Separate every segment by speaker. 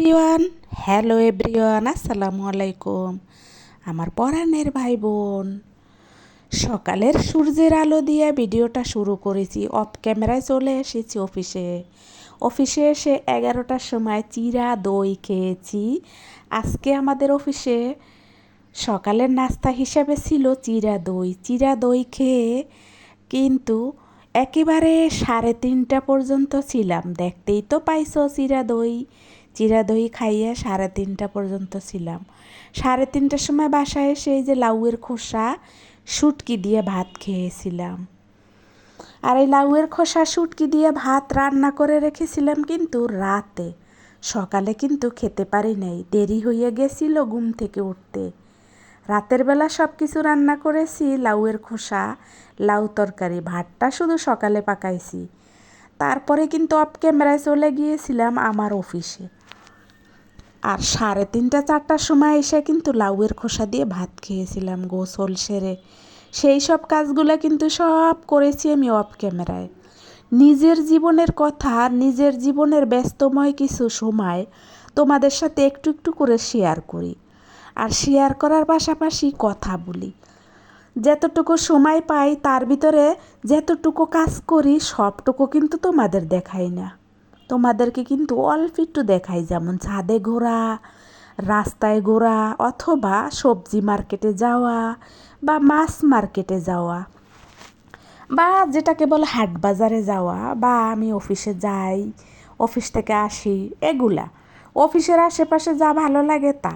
Speaker 1: Everyone hello everyone আসসালামু আলাইকুম আমার পরাণের ভাই বোন সকালের সূর্যের আলো দিয়ে ভিডিওটা শুরু করেছি। অফ ক্যামেরায় চলে এসেছি অফিসে। অফিসে এসে এগারোটার সময় চিরা দই খেয়েছি। আজকে আমাদের অফিসে সকালের নাস্তা হিসাবে ছিল চিরা দই। চিরা দই খেয়ে কিন্তু একেবারে সাড়ে তিনটা পর্যন্ত ছিলাম। দেখতেই তো পাইছো চিরা দই। চিরা দই খাইয়ে সাড়ে তিনটা পর্যন্ত ছিলাম। সাড়ে তিনটার সময় বাসায় এসে এই যে লাউয়ের খোসা, শুটকি দিয়ে ভাত খেয়েছিলাম। আর এই লাউয়ের খোসা, শুটকি দিয়ে ভাত রান্না করে রেখেছিলাম কিন্তু রাতে। সকালে কিন্তু খেতে পারি নাই, দেরি হয়ে গেছিল ঘুম থেকে উঠতে। রাতের বেলা সব কিছু রান্না করেছি, লাউয়ের খোসা, লাউ তরকারি, ভাতটা শুধু সকালে পাকাইছি। তারপরে কিন্তু অফ ক্যামেরায় চলে গিয়েছিলাম আমার অফিসে আর সাড়ে তিনটা, চারটার সময় এসে কিন্তু লাউয়ের খোসা দিয়ে ভাত খেয়েছিলাম গোসল সেরে। সেই সব কাজগুলো কিন্তু সব করেছি আমি অফ ক্যামেরায়। নিজের জীবনের কথা, নিজের জীবনের ব্যস্তময় কিছু সময় তোমাদের সাথে একটু একটু করে শেয়ার করি। আর শেয়ার করার পাশাপাশি কথা বলি। যতটুকু সময় পাই তার ভিতরে যতটুকু কাজ করি, সবটুকু কিন্তু তোমাদের দেখাই না। তোমাদেরকে কিন্তু অল্প একটু দেখাই, যেমন ছাদে ঘোরা, রাস্তায় ঘোরা, অথবা সবজি মার্কেটে যাওয়া বা মাছ মার্কেটে যাওয়া বা যেটাকে বলে হাট বাজারে যাওয়া বা আমি অফিসে যাই, অফিস থেকে আসি, এগুলা। অফিসের আশেপাশে যা ভালো লাগে তা।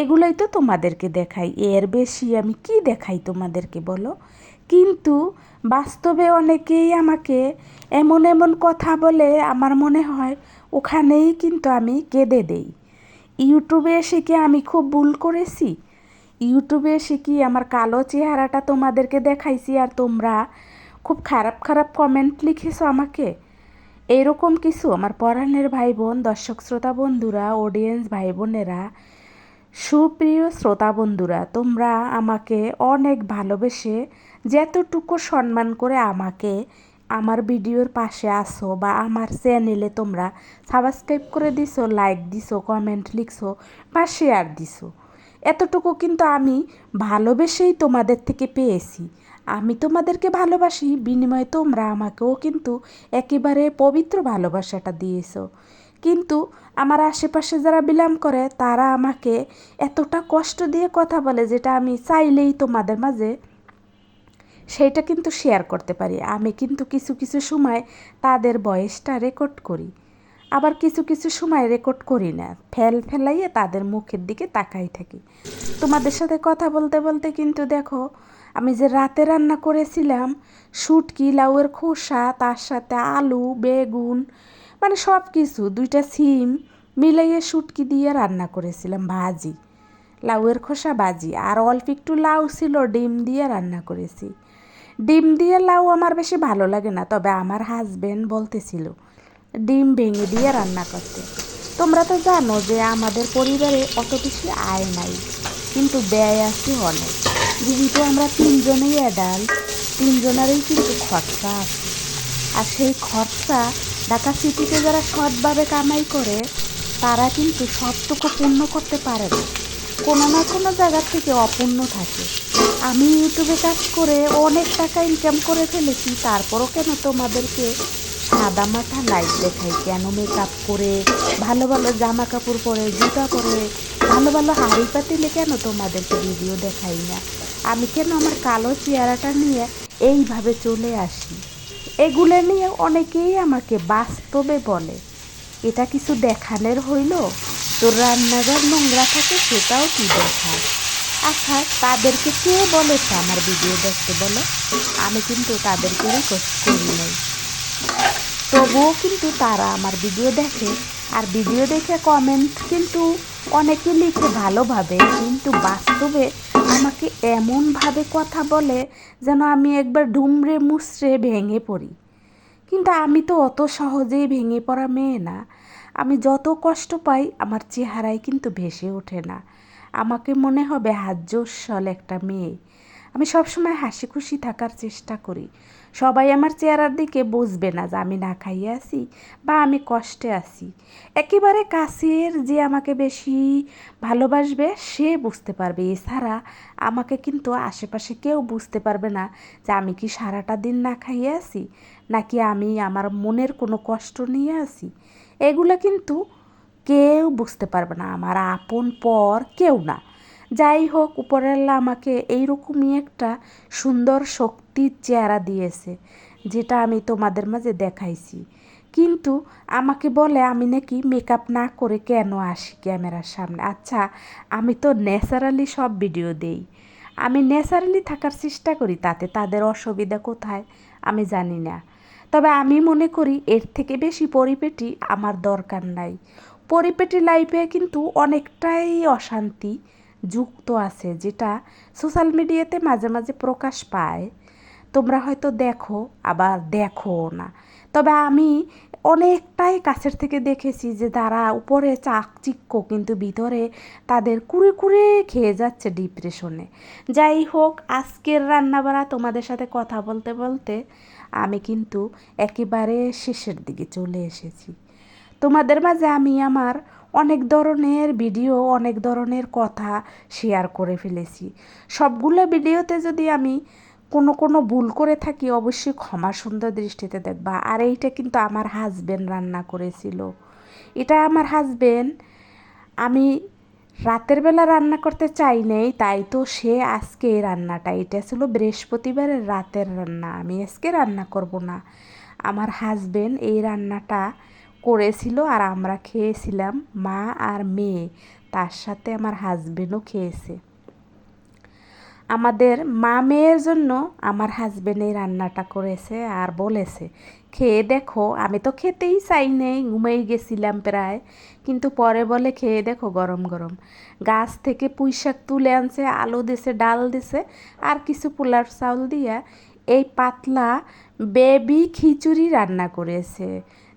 Speaker 1: এগুলোই তো তোমাদেরকে দেখাই। এর বেশি আমি কি দেখাই তোমাদেরকে বলো? কিন্তু বাস্তবে অনেকেই আমাকে এমন এমন কথা বলে আমার মনে হয় ওখানেই কিন্তু আমি কেঁদে দেই। ইউটিউবে এসে কি আমি খুব ভুল করেছি? ইউটিউবে এসে কি আমার কালো চেহারাটা তোমাদেরকে দেখাইছি আর তোমরা খুব খারাপ খারাপ কমেন্ট লিখেছো আমাকে? এরকম কিছু? আমার পরাণের ভাই বোন দর্শক, শ্রোতা বন্ধুরা অডিয়েন্স ভাই বোনেরা সুপ্রিয় শ্রোতা বন্ধুরা তোমরা আমাকে অনেক ভালোবেসে যতটুকু সম্মান করে আমাকে আমার ভিডিওর পাশে আসো বা আমার চ্যানেলে তোমরা সাবস্ক্রাইব করে দিছো লাইক দিছো কমেন্ট লিখছো বা শেয়ার দিছো। এতটুকু কিন্তু আমি ভালোবেসেই তোমাদের থেকে পেয়েছি। আমি তোমাদেরকে ভালোবাসি, বিনিময়ে তোমরা আমাকেও কিন্তু একেবারে পবিত্র ভালোবাসাটা দিয়েছ। কিন্তু আমার আশেপাশে যারা বিলাম করে, তারা আমাকে এতটা কষ্ট দিয়ে কথা বলে যেটা আমি চাইলেই তোমাদের মাঝে সেইটা কিন্তু শেয়ার করতে পারি। আমি কিন্তু কিছু কিছু সময় তাদের বয়সটা রেকর্ড করি। আবার কিছু কিছু সময় রেকর্ড করি না। ফেল ফেলাইয়ে তাদের মুখের দিকে তাকাই থাকি। তোমাদের সাথে কথা বলতে বলতে কিন্তু দেখো, আমি যে রাতে রান্না করেছিলাম, শুটকি, লাউয়ের খোসা, তার সাথে আলু, বেগুন মানে সব কিছু, দুইটা সিম মিলাইয়ে শুটকি দিয়ে রান্না করেছিলাম, ভাজি। লাউয়ের খোসা ভাজি, আর অল্প একটু লাউ ছিল, ডিম দিয়ে রান্না করেছি। ডিম দিয়ে লাউ আমার বেশি ভালো লাগে না, তবে আমার হাজব্যান্ড বলতেছিল, ডিম ভেঙে দিয়ে রান্না করতে। তোমরা তো জানো যে আমাদের পরিবারে অত বেশি আয় নাই, কিন্তু ব্যয় আছে অনেক। যেহেতু আমরা তিনজনেই অ্যাডাল্ট তিনজনেরই কিন্তু খরচা আছে। আর সেই খরচা ঢাকা সিটিতে যারা সৎভাবে কামাই করে, তারা কিন্তু সবটুকু পূর্ণ করতে পারে না। কোনো না কোনো জায়গা থেকে অপূর্ণ থাকে। আমি ইউটিউবে কাজ করে অনেক টাকা ইনকাম করে ফেলেছি, তারপরও কেন তোমাদেরকে সাদা মাথা লাইট দেখাই? কেন মেকআপ করে, ভালো ভালো জামা কাপড় পরে, জুতা পরে, ভালো ভালো হাড়ি পাতিলে কেন তোমাদেরকে ভিডিও দেখাই না? আমি কেন আমার কালো চেহারাটা নিয়ে এইভাবে চলে আসি? এগুলো নিয়ে অনেকেই আমাকে বাস্তবে বলে। এটা কিছু দেখানের হইল। তোর রান্নাঘর নোংরা থাকে সেটাও কি দেখা? আচ্ছা তাদেরকে কে বলেছে আমার ভিডিও দেখতে বলো? আমি কিন্তু তাদেরকে রিকোয়েস্ট করি নাই। তবুও কিন্তু তারা আমার ভিডিও দেখে। আর ভিডিও দেখে কমেন্ট কিন্তু অনেকে লিখে ভালোভাবে, কিন্তু বাস্তবে আমাকে এমনভাবে কথা বলে যেন আমি একবার ডুমরে মুচড়ে ভেঙে পড়ি। কিন্তু আমি তো অত সহজেই ভেঙে পড়া মেয়ে না। আমি যত কষ্ট পাই, আমার চেহারায় কিন্তু ভেসে ওঠে না। আমাকে মনে হবে হাজ্যস্বল একটা মেয়ে। আমি সবসময় হাসি খুশি থাকার চেষ্টা করি। সবাই আমার চেহারার দিকে বুঝবে না যে আমি না খাইয়ে আছি বা আমি কষ্টে আছি। একেবারে কাছের যে আমাকে বেশি ভালোবাসবে, সে বুঝতে পারবে। এছাড়া আমাকে কিন্তু আশেপাশে কেউ বুঝতে পারবে না যে আমি কি সারাটা দিন না খাইয়ে আছি, নাকি আমি আমার মনের কোনো কষ্ট নিয়ে আছি। এগুলো কিন্তু কেউ বুঝতে পারবে না। আমার আপন পর কেউ না। যাই হোক উপরেল্লা আমাকে এইরকমই একটা সুন্দর শক্তির চেহারা দিয়েছে, যেটা আমি তোমাদের মাঝে দেখাইছি। কিন্তু আমাকে বলে, আমি নাকি মেকআপ না করে কেন আসি ক্যামেরার সামনে? আচ্ছা আমি তো ন্যাচারালি সব ভিডিও দেই। আমি ন্যাচারালি থাকার চেষ্টা করি, তাতে তাদের অসুবিধা কোথায়? আমি জানি না। তবে আমি মনে করি, এর থেকে বেশি পরিপেটি আমার দরকার নাই। পরিপেটি লাইফে কিন্তু অনেকটাই অশান্তি যুক্ত আছে, যেটা সোশ্যাল মিডিয়াতে মাঝে মাঝে প্রকাশ পায়। তোমরা হয়তো দেখো, আবার দেখো না। তবে আমি অনেকটাই কাছের থেকে দেখেছি যে তারা উপরে চাকচিক্য কিন্তু ভিতরে তাদের কুড়ে কুড়ে খেয়ে যাচ্ছে ডিপ্রেশনে যাই হোক, আজকের রান্নাবাড়া তোমাদের সাথে কথা বলতে বলতে আমি কিন্তু একেবারে শেষের দিকে চলে এসেছি। তোমাদের মাঝে আমি আমার অনেক ধরনের ভিডিও, অনেক ধরনের কথা শেয়ার করে ফেলেছি। সবগুলো ভিডিওতে যদি আমি কোনো কোনো ভুল করে থাকি, অবশ্যই ক্ষমা সুন্দর দৃষ্টিতে দেখবা। আর এইটা কিন্তু আমার হাজবেন্ড রান্না করেছিল। এটা আমার হাজবেন্ড আমি রাতের বেলা রান্না করতে চাই নেই, তাই তো সে আজকে এই রান্নাটা। এটা ছিল বৃহস্পতিবারের রাতের রান্না, আমি আজকে রান্না করব না। আমার হাজবেন্ড এই রান্নাটা করেছিল আর আমরা খেয়েছিলাম মা আর মেয়ে। তার সাথে আমার হাজবেন্ডও খেয়েছে। আমাদের মা মেয়ের জন্য আমার হাজবেন্ড রান্নাটা করেছে আর বলেছে, খেয়ে দেখো, আমি তো খেতেই চাই নেই, ঘুমেই গেছিলাম প্রায়। কিন্তু পরে বলে, খেয়ে দেখো, গরম গরম। গাছ থেকে পুঁই শাক তুলে আনছে, আলু দিছে, ডাল দিছে আর কিছু পোলার চাউল দিয়া এই পাতলা বেবি খিচুড়ি রান্না করেছে।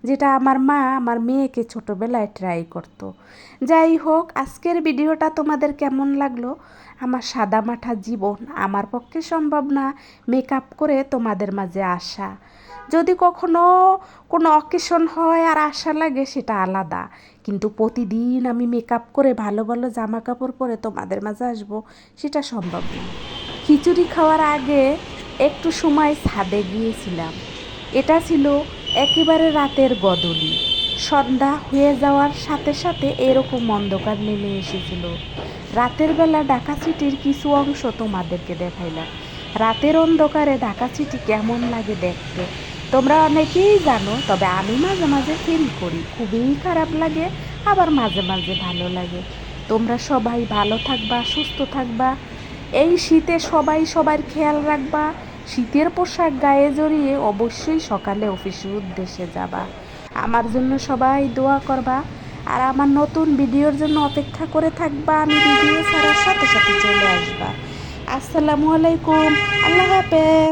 Speaker 1: যেটা আমার মা আমার মেয়েকে ছোটোবেলায় ট্রাই করতো। যাই হোক, আজকের ভিডিওটা তোমাদের কেমন লাগল? আমার সাদা মাঠা জীবন আমার পক্ষে সম্ভব না মেকআপ করে তোমাদের মাঝে আসা। যদি কখনো কোনো অকেশন হয় আর আশা লাগে সেটা আলাদা। কিন্তু প্রতিদিন আমি মেকআপ করে ভালো ভালো জামা কাপড় পরে তোমাদের মাঝে আসব, সেটা সম্ভব না। খিচুড়ি খাওয়ার আগে একটু সময় ছাদে গিয়েছিলাম। এটা ছিল একেবারে রাতের গদলি সন্ধ্যা হয়ে যাওয়ার সাথে সাথে এরকম অন্ধকার নেমে এসেছিল। রাতের বেলা ঢাকা সিটির কিছু অংশ তোমাদেরকে দেখাইলাম। রাতের অন্ধকারে ঢাকা সিটি কেমন লাগে দেখতে? তোমরা অনেকেই জানো, তবে আমি মাঝে মাঝে ফিল করি, খুবই খারাপ লাগে, আবার মাঝে মাঝে ভালো লাগে। তোমরা সবাই ভালো থাকবা, সুস্থ থাকবা, এই শীতে সবাই সবার খেয়াল রাখবা শীতের পোশাক গায়ে জড়িয়ে অবশ্যই সকালে অফিসের উদ্দেশ্যে যাবা। আমার জন্য সবাই দোয়া করবা। আর আমার নতুন ভিডিওর জন্য অপেক্ষা করে থাকবা। আমি ভিডিও ছাড়ার সাথে সাথে চলে আসবা। আসসালামু আলাইকুম। আল্লাহ হাফেজ।